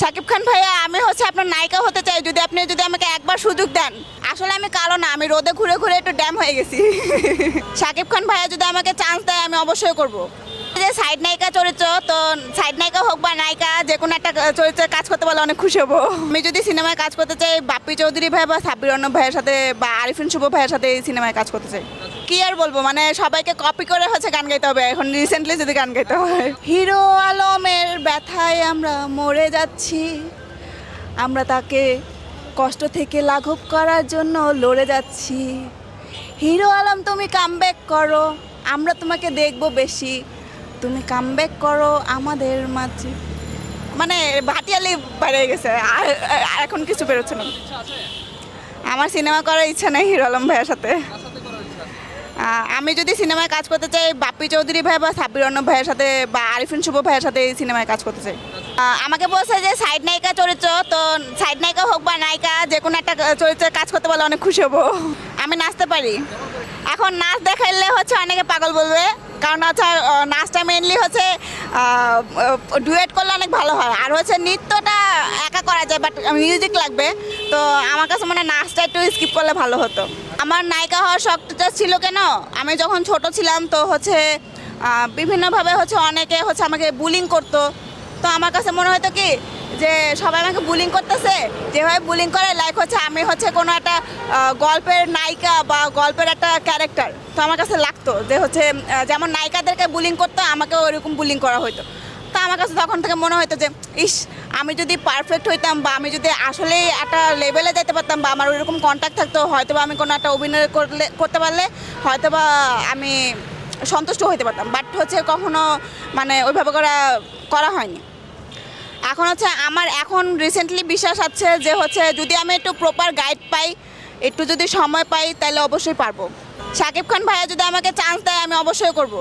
শাকিব খান ভাইয়া, আমি হচ্ছে আপনার নায়িকা হতে চাই। যদি আপনি যদি আমাকে একবার সুযোগ দেন। আসলে আমি কালো না, আমি রোদে ঘুরে ঘুরে একটু ড্যাম হয়ে গেছি। শাকিব খান ভাইয়া, যদি আমাকে চান্স দেয়, আমি অবশ্যই করব। যে সাইড নায়িকা চরিত্র, তো সাইড নায়িকা হোক বা নায়িকা, যে কোনো একটা চরিত্রে কাজ করতে পারলে অনেক খুশি হব। আমি যদি সিনেমায় কাজ করতে চাই, বাপ্পি চৌধুরী ভাই বা সাব্বির অর্ণব ভাইয়ের সাথে বা আরিফিন শুভ ভাইয়ের সাথে এই সিনেমায় কাজ করতে চাই। কি আর বলব? মানে সবাইকে কপি করে হচ্ছে গান গাইতে হবে। এখন রিসেন্টলি যদি গান গাইতে হয়। হিরো আলমের ব্যথায় আমরা মরে যাচ্ছি। আমরা তাকে কষ্ট থেকে লাঘব করার জন্য লড়ে যাচ্ছি। হিরো আলম, তুমি কামব্যাক করো। আমরা তোমাকে দেখব বেশি। তুমি কামব্যাক করো আমাদের মাঝে। মানে ভাটিয়ালি বেড়ে গেছে। আর এখন কিছু বেরোচ্ছে না। আমার সিনেমা করার ইচ্ছা নেই হিরো আলম ভাইয়ের সাথে। আমি যদি সিনেমায় কাজ করতে চাই, বাপ্পি চৌধুরী ভাই বা সাব্বির অর্ণব ভাইয়ের সাথে বা আরিফিন শুভ ভাইয়ের সাথে এই সিনেমায় কাজ করতে চাই। আমাকে বলছে যে সাইড নায়িকা চরিত্র, তো সাইড নায়িকা হোক বা নায়িকা, যে কোনো একটা চরিত্রে কাজ করতে পারলে অনেক খুশি হব। আমি নাচতে পারি। এখন নাচ দেখাইলে হচ্ছে অনেকে পাগল বলবে, কারণ হচ্ছে নাচটা মেনলি হচ্ছে ডুয়েট করলে অনেক ভালো হয়। আর হচ্ছে নৃত্যটা একা করা যায় বাট মিউজিক লাগবে। তো আমার কাছে মনে হয় নাচটা একটু স্কিপ করলে ভালো হতো। আমার নায়িকা হওয়ার শখটা ছিল কেন? আমি যখন ছোট ছিলাম তো হচ্ছে বিভিন্নভাবে হচ্ছে অনেকে হচ্ছে আমাকে বুলিং করতো। তো আমার কাছে মনে হতো কি, যে সবাই আমাকে বুলিং করতেছে, যেভাবে বুলিং করে লাইক হচ্ছে আমি হচ্ছে কোনো একটা গল্পের নায়িকা বা গল্পের একটা ক্যারেক্টার তো আমার কাছে লাগতো যে হচ্ছে যেমন নায়িকাদেরকে বুলিং করতো, আমাকেও ওরকম বুলিং করা হতো তো আমার কাছে তখন থেকে মনে হতো যে, ইস, আমি যদি পারফেক্ট হইতাম বা আমি যদি আসলেই একটা লেভেলে যেতে পারতাম বা আমার ওইরকম কন্ট্যাক্ট থাকতো হয়তো বা আমি কোনো একটা অভিনয় করলে, করতে পারলে হয়তো বা আমি সন্তুষ্ট হইতে পারতাম। বাট হচ্ছে কখনো মানে ওইভাবে করা করা হয়নি। এখন হচ্ছে আমার এখন রিসেন্টলি বিশ্বাস আছে যে হচ্ছে যদি আমি একটু প্রপার গাইড পাই, একটু যদি সময় পাই, তাহলে অবশ্যই পারব। শাকিব খান ভাইয়া যদি আমাকে চান্স দেয়, আমি অবশ্যই করব।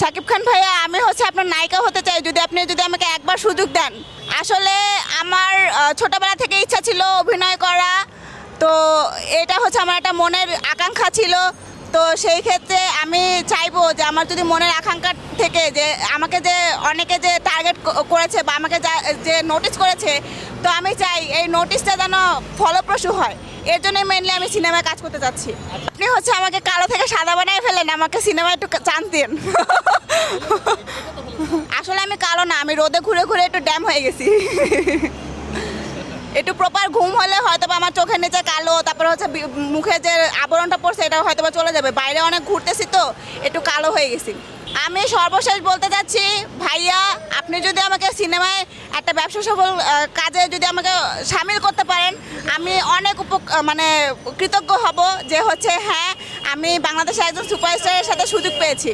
শাকিব খান ভাইয়া, আমি হচ্ছে আপনার নায়িকা হতে চাই। যদি আপনি যদি আমাকে একবার সুযোগ দেন। আসলে আমার ছোটবেলা থেকে ইচ্ছা ছিল অভিনয় করা। তো এটা হচ্ছে আমার একটা মনের আকাঙ্ক্ষা ছিল। তো সেই ক্ষেত্রে আমি চাইব যে আমার যদি মনের আকাঙ্ক্ষা থেকে যে আমাকে যে অনেকে যে টার্গেট করেছে বা আমাকে যা- যে নোটিস করেছে, তো আমি চাই এই নোটিশটা যেন ফলপ্রসূ হয়। এর জন্য মেনলি আমি সিনেমায় কাজ করতে চাচ্ছি আপনি হচ্ছে আমাকে কালো থেকে সাদা বানিয়ে ফেলেন আমাকে সিনেমায় একটু চান্স দিন আসলে আমি কালো না, আমি রোদে ঘুরে ঘুরে একটু ড্যাম হয়ে গেছি। একটু প্রপার ঘুম হলে হয়তো আমার চোখের নিচে কালো, তারপর হচ্ছে মুখে যে আবরণটা পড়ছে এটা হয়তো চলে যাবে। বাইরে অনেক ঘুরতেছি তো, একটু কালো হয়ে গেছি। আমি সর্বশেষ বলতে চাচ্ছি ভাইয়া, আপনি যদি আমাকে সিনেমায় একটা ব্যবসা সফল কাজে যদি আমাকে সামিল করতে পারেন, আমি অনেক উপ মানে কৃতজ্ঞ হব যে হচ্ছে হ্যাঁ আমি বাংলাদেশের একজন সুপারস্টারের সাথে সুযোগ পেয়েছি।